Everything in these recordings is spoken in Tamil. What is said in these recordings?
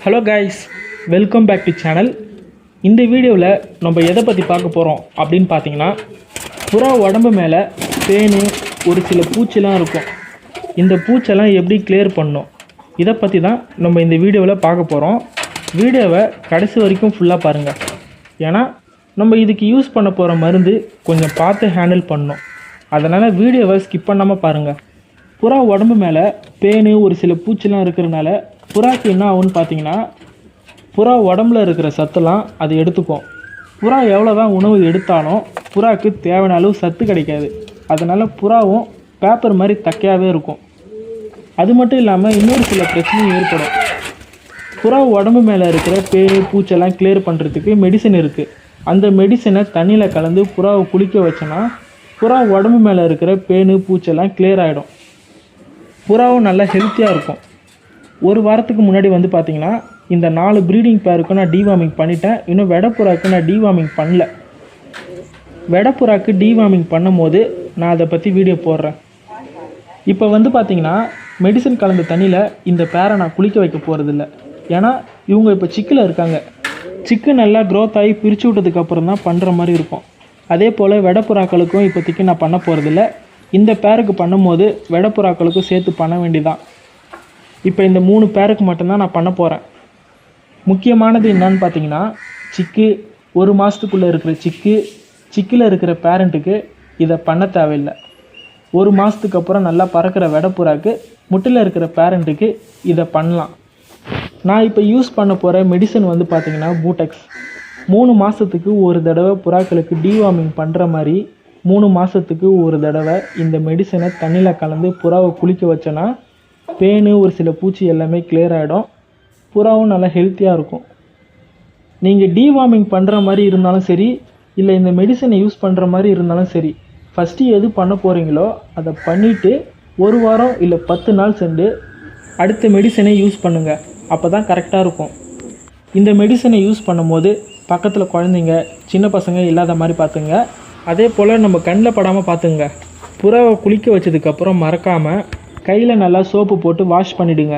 Hello guys welcome back to channel இந்த வீடியோவில் நம்ம எதை பற்றி பார்க்க போகிறோம் அப்படின்னு பார்த்தீங்கன்னா புறா உடம்பு மேலே பேனு ஒரு சில பூச்சிலாம் இருக்கும். இந்த பூச்செல்லாம் எப்படி கிளியர் பண்ணும்? இதை பற்றி தான் நம்ம இந்த வீடியோவில் பார்க்க போகிறோம் வீடியோவை கடைசி வரைக்கும் ஃபுல்லாக பாருங்கள் ஏன்னா நம்ம இதுக்கு யூஸ் பண்ண போகிற மருந்து கொஞ்சம் பார்த்து ஹேண்டில் பண்ணணும் அதனால் வீடியோவை ஸ்கிப் பண்ணாமல் பாருங்கள் புறா உடம்பு மேலே பேனு ஒரு சில பூச்சிலாம் இருக்கிறனால புறாக்கு என்ன ஆகும்னு பார்த்தீங்கன்னா புறா உடம்புல இருக்கிற சத்தெல்லாம் அது எடுத்துக்கும். புறா எவ்வளோ தான் உணவு எடுத்தாலும் புறாக்கு தேவையான அளவு சத்து கிடைக்காது. அதனால் புறாவும் பேப்பர் மாதிரி தக்கையாகவே இருக்கும். அது மட்டும் இல்லாமல் இன்னொரு சில பிரச்சனையும் ஏற்படும். புறா உடம்பு மேலே இருக்கிற பேர் பூச்செல்லாம் கிளியர் பண்ணுறதுக்கு மெடிசன் இருக்குது அந்த மெடிசனை தண்ணியில் கலந்து புறாவை குளிக்க வச்சோன்னா புறா உடம்பு மேலே இருக்கிற பேனு பூச்செல்லாம் கிளியர் ஆகிடும் புறாவும் நல்லா ஹெல்த்தியாக இருக்கும். ஒரு வாரத்துக்கு முன்னாடி வந்து பார்த்தீங்கன்னா இந்த நாலு ப்ரீடிங் பேருக்கு நான் டிவார்மிங் பண்ணிட்டேன். இன்னும் வெடப்புறாக்கு நான் டிவார்மிங் பண்ணல. வெடப்புறாக்கு டிவார்மிங் பண்ணும்போது நான் அதை பற்றி வீடியோ போடுறேன். இப்போ வந்து பார்த்தீங்கன்னா மெடிசன் கலந்த தண்ணியில் இந்த பேரை நான் குளிக்க வைக்க போகிறதில்ல ஏன்னா இவங்க இப்போ சிக்கில் இருக்காங்க. சிக்கு நல்லா க்ரோத் ஆகி பிரித்து விட்டதுக்கப்புறம் தான் பண்ணுற மாதிரி இருக்கும். அதே போல் வெடப்புறாக்களுக்கும் இப்போதைக்கு நான் பண்ண போகிறதில்ல இந்த பேருக்கு பண்ணும்போது வெடப்புறாக்களுக்கும் சேர்த்து பண்ண வேண்டியதான் இப்போ இந்த மூணு பேருக்கு மட்டும்தான் நான் பண்ண போகிறேன் முக்கியமானது என்னன்னு பார்த்தீங்கன்னா சிக்கு ஒரு மாதத்துக்குள்ளே இருக்கிற சிக்கு சிக்கில் இருக்கிற பேரண்ட்டுக்கு இதை பண்ண தேவையில்லை. ஒரு மாதத்துக்கு அப்புறம் நல்லா பறக்கிற வெடப்புறாக்கு முட்டில் இருக்கிற பேரண்ட்டுக்கு இதை பண்ணலாம். நான் இப்போ யூஸ் பண்ண போகிற மெடிசன் வந்து பார்த்திங்கன்னா பூட்டெக்ஸ் மூணு மாதத்துக்கு ஒரு தடவை புறாக்களுக்கு டிவார்மிங் பண்ணுற மாதிரி மூணு மாதத்துக்கு ஒரு தடவை இந்த மெடிசனை தண்ணியில் கலந்து புறாவை குளிக்க வச்சோன்னா பேனு ஒரு சில பூச்சி எல்லாமே கிளியர் ஆகிடும் புறாவும் நல்லா ஹெல்த்தியாக இருக்கும். நீங்கள் டிவார்மிங் பண்ணுற மாதிரி இருந்தாலும் சரி இல்லை இந்த மெடிசனை யூஸ் பண்ணுற மாதிரி இருந்தாலும் சரி ஃபஸ்ட்டு எது பண்ண போகிறீங்களோ அதை பண்ணிவிட்டு ஒரு வாரம் இல்லை பத்து நாள் சென்று அடுத்த மெடிசனை யூஸ் பண்ணுங்கள் அப்போ தான் கரெக்டாக இருக்கும். இந்த மெடிசனை யூஸ் பண்ணும்போது பக்கத்தில் குழந்தைங்க சின்ன பசங்க இல்லாத மாதிரி பார்த்துங்க. அதே போல் நம்ம கண்ணில் படாமல் பார்த்துங்க. புறாவை குளிக்க வச்சதுக்கப்புறம் மறக்காமல் கையில் நல்லா சோப்பு போட்டு வாஷ் பண்ணிவிடுங்க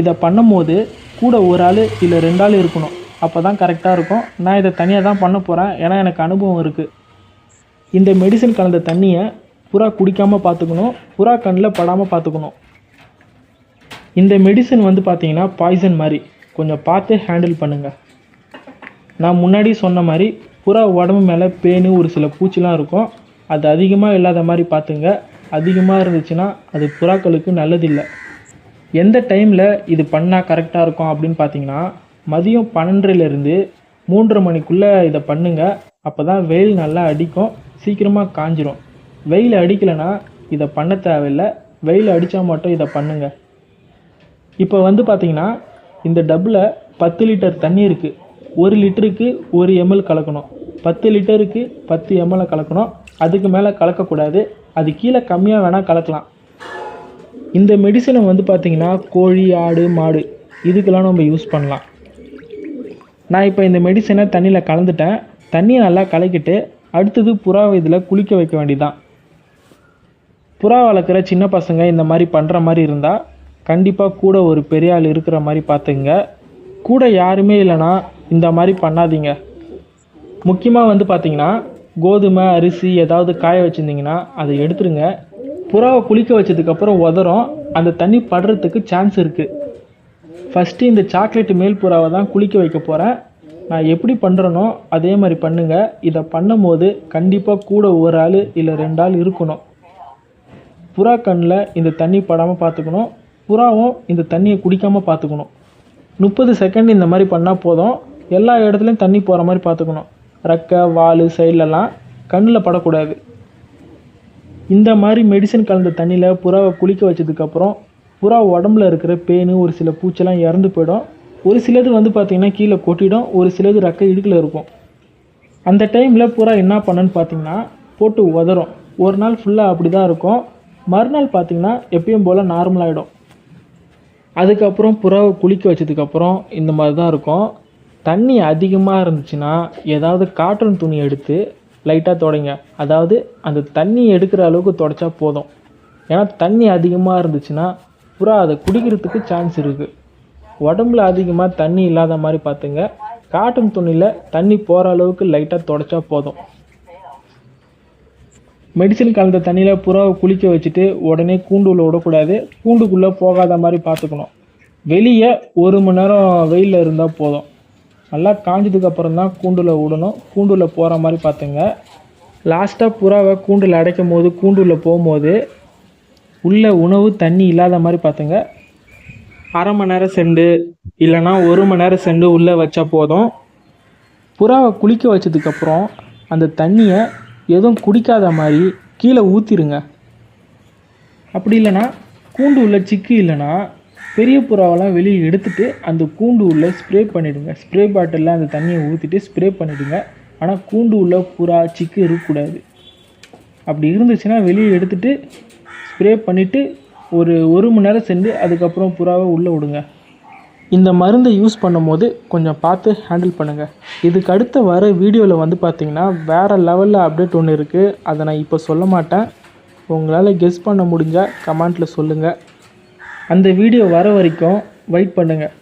இதை பண்ணும்போது கூட ஒரு ஆள் இல்லை ரெண்டு ஆள் இருக்கணும். அப்போ தான் கரெக்டாக இருக்கும். நான் இதை தனியாக தான் பண்ண போகிறேன் ஏன்னா எனக்கு அனுபவம் இருக்குது இந்த மெடிசன் கலந்த தண்ணியை புறா குடிக்காமல் பார்த்துக்கணும் புறா கண்ணில் படாமல் பார்த்துக்கணும் இந்த மெடிசன் வந்து பார்த்தீங்கன்னா பாய்சன் மாதிரி. கொஞ்சம் பார்த்து ஹேண்டில் பண்ணுங்கள் நான் முன்னாடி சொன்ன மாதிரி புறா உடம்பு மேலே பேனு ஒரு சில பூச்சிலாம் இருக்கும். அது அதிகமாக இல்லாத மாதிரி பார்த்துங்க அதிகமாக இருந்துச்சுன்னா அது புறாக்களுக்கு நல்லதில்லை. எந்த டைமில் இது பண்ணால் கரெக்டாக இருக்கும் அப்படின்னு பார்த்தீங்கன்னா மதியம் பன்னெண்டுலேருந்து மூன்றரை மணிக்குள்ளே இதை பண்ணுங்க. அப்போ தான் வெயில் நல்லா அடிக்கும் சீக்கிரமாக காஞ்சிரும். வெயில் அடிக்கலைன்னா இதை பண்ண தேவையில்லை. வெயில் அடித்தா மட்டும் இதை பண்ணுங்க. இப்போ வந்து பார்த்தீங்கன்னா இந்த டப்பில் பத்து லிட்டர் தண்ணி இருக்குது ஒரு லிட்டருக்கு ஒரு எம்எல் கலக்கணும். பத்து லிட்டருக்கு பத்து எம்எல்ஐ கலக்கணும். அதுக்கு மேலே கலக்கக்கூடாது. அது கீழே கம்மியாக வேணால் கலக்கலாம். இந்த மெடிசனை வந்து பார்த்தீங்கன்னா கோழி ஆடு மாடு இதுக்கெல்லாம் நம்ம யூஸ் பண்ணலாம். நான் இப்போ இந்த மெடிசனை தண்ணியில் கலந்துட்டேன். தண்ணியை நல்லா கலக்கிட்டு அடுத்தது புறாவை இதில் குளிக்க வைக்க வேண்டியதான் புறா வளர்க்குற சின்ன பசங்க இந்த மாதிரி பண்ணுற மாதிரி இருந்தால் கண்டிப்பாக கூட ஒரு பெரிய ஆள் இருக்கிற மாதிரி பார்த்துங்க கூட யாருமே இல்லைன்னா இந்த மாதிரி பண்ணாதீங்க. முக்கியமாக வந்து பார்த்திங்கன்னா கோதுமை அரிசி ஏதாவது காய வச்சுருந்தீங்கன்னா அதை எடுத்துருங்க. புறாவை குளிக்க வச்சதுக்கப்புறம் உதறும். அந்த தண்ணி படுறதுக்கு சான்ஸ் இருக்குது ஃபஸ்ட்டு இந்த சாக்லேட் மேல் புறாவை தான் குளிக்க வைக்க போகிறேன் நான் எப்படி பண்ணுறனோ அதே மாதிரி பண்ணுங்கள் இதை பண்ணும்போது கண்டிப்பாக கூட ஒரு ஆள் இல்லை ரெண்டு ஆள் இருக்கணும். புறா கண்ணில் இந்த தண்ணி படாமல் பார்த்துக்கணும். புறாவும் இந்த தண்ணியை குடிக்காமல் பார்த்துக்கணும். முப்பது செகண்ட் இந்த மாதிரி பண்ணால் போதும். எல்லா இடத்துலையும் தண்ணி போகிற மாதிரி பார்த்துக்கணும். ரெக்கை வால் சைட்லலாம் கண்ணில் படக்கூடாது. இந்த மாதிரி மெடிசன் கலந்த தண்ணியில் புறாவை குளிக்க வச்சதுக்கப்புறம் புறா உடம்புல இருக்கிற பேனு ஒரு சில பூச்செல்லாம் இறந்து போயிடும். ஒரு சிலது வந்து பார்த்திங்கன்னா கீழே கொட்டிடும். ஒரு சிலது ரெக்கை இடுக்கில் இருக்கும். அந்த டைமில் புறா என்ன பண்ணுன்னு பார்த்தீங்கன்னா போட்டு உதறும். ஒரு நாள் ஃபுல்லாக அப்படி தான் இருக்கும். மறுநாள் பார்த்தீங்கன்னா எப்பயும் போல் நார்மலாகிடும் அதுக்கப்புறம் புறாவை குளிக்க வச்சதுக்கப்புறம் இந்த மாதிரி தான் இருக்கும். தண்ணி அதிகமாக இருந்துச்சுன்னா ஏதாவது காட்டன் துணி எடுத்து லைட்டாக தொடங்க. அதாவது அந்த தண்ணி எடுக்கிற அளவுக்கு தொடச்சா போதும். ஏன்னா தண்ணி அதிகமாக இருந்துச்சுன்னா புறா அதை குடிக்கிறதுக்கு சான்ஸ் இருக்குது உடம்புல அதிகமாக தண்ணி இல்லாத மாதிரி பார்த்துங்க. காட்டன் துணியில் தண்ணி போகிற அளவுக்கு லைட்டாக தொடச்சா போதும். மெடிசன் கலந்த தண்ணியில் புறாவை குளிக்க வச்சுட்டு உடனே கூண்டுக்குள்ளே விடக்கூடாது. கூண்டுக்குள்ளே போகாத மாதிரி பார்த்துக்கணும். வெளியே ஒரு மணி நேரம் வெயிலில் இருந்தால் போதும். நல்லா காஞ்சதுக்கு அப்புறம் தான் கூண்டில் விடணும் கூண்டில் போகிற மாதிரி பார்த்துங்க லாஸ்ட்டாக புறாவை கூண்டில் அடைக்கும் போது கூண்டுள்ள போகும்போது உள்ள உணவு தண்ணி இல்லாத மாதிரி பார்த்துங்க அரை மணி நேரம் செண்டு இல்லைன்னா ஒரு மணி நேரம் செண்டு உள்ளே வச்சா போதும். புறாவை குளிக்க வச்சதுக்கப்புறம் அந்த தண்ணியை எதுவும் குடிக்காத மாதிரி கீழே ஊற்றிருங்க அப்படி இல்லைன்னா கூண்டு உள்ள சிக்கு இல்லைன்னா பெரிய புறாவெல்லாம் வெளியே எடுத்துட்டு அந்த கூண்டு உள்ளே ஸ்ப்ரே பண்ணிவிடுங்க ஸ்ப்ரே பாட்டிலில் அந்த தண்ணியை ஊற்றிட்டு ஸ்ப்ரே பண்ணிவிடுங்க ஆனால் கூண்டு உள்ளே புறா சிக்கு இருக்கக்கூடாது. அப்படி இருந்துச்சுன்னா வெளியே எடுத்துட்டு ஸ்ப்ரே பண்ணிவிட்டு ஒரு ஒரு மணி நேரம் சென்று அதுக்கப்புறம் புறாவை உள்ளே விடுங்க. இந்த மருந்தை யூஸ் பண்ணும்போது கொஞ்சம் பார்த்து ஹேண்டில் பண்ணுங்கள் இதுக்கு அடுத்த வர வீடியோவில் வந்து பார்த்தீங்கன்னா வேறு லெவலில் அப்டேட் ஒன்று இருக்குது அதை நான் இப்போ சொல்ல மாட்டேன். உங்களால் கெஸ் பண்ண முடிஞ்சால் கமெண்ட்டில் சொல்லுங்கள் அந்த வீடியோ வர வரைக்கும் வெயிட் பண்ணுங்கள்